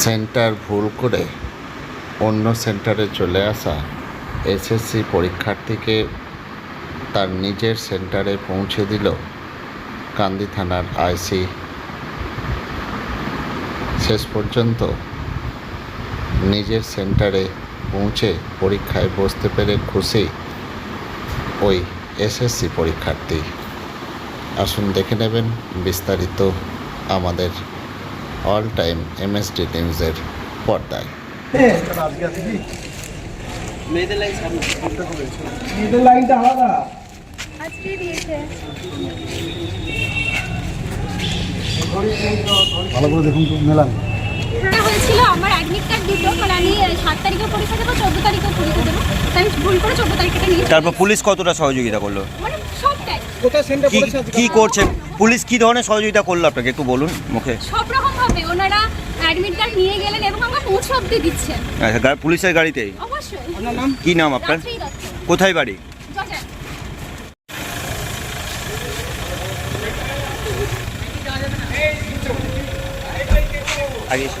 Centre ভুল করে অন্য সেন্টারে চলে আসা এসএসসি পরীক্ষার্থীকে তার নিজের সেন্টারে পৌঁছে দিল কান্দি থানার আইসি। শেষ পর্যন্ত নিজের সেন্টারে পৌঁছে পরীক্ষায় বসতে পেরে খুশি ওই এসএসসি পরীক্ষার্থী। আসুন দেখে নেবেন বিস্তারিত আমাদের অল টাইম নিউজের পর্দায়। মেয়েদের লাইন সামনে লাইনটা আলাদা। আজকে দিয়েছে। ভালো করে দেখুন মেলান। হয়েছিল। আমার অ্যাডমিট কার্ড দুটো মানে আমি সাত তারিখে পরীক্ষা দেবো চোদ্দ তারিখে পরীক্ষা দেবো। তাই ভুল করে চোদ্দ তারিখটা নিয়ে তারপর পুলিশ কতটা সহযোগিতা করল এসেছি। মানে সবটাই কোথায় সেন্টার কি কি করছে? পুলিশ কি ধরনের সহযোগিতা করল আপনাকে? একটু বলুন মুখে। সব রকম ভাবে ওনারা অ্যাডমিট কার্ড নিয়ে গেলেন এবং পৌঁছে দিচ্ছেন। আচ্ছা গা- পুলিশের গাড়িতেই? অবশ্যই। আপনার নাম? কি নাম আপনার? দত্ত। কোথায় বাড়ি? আগে এসো।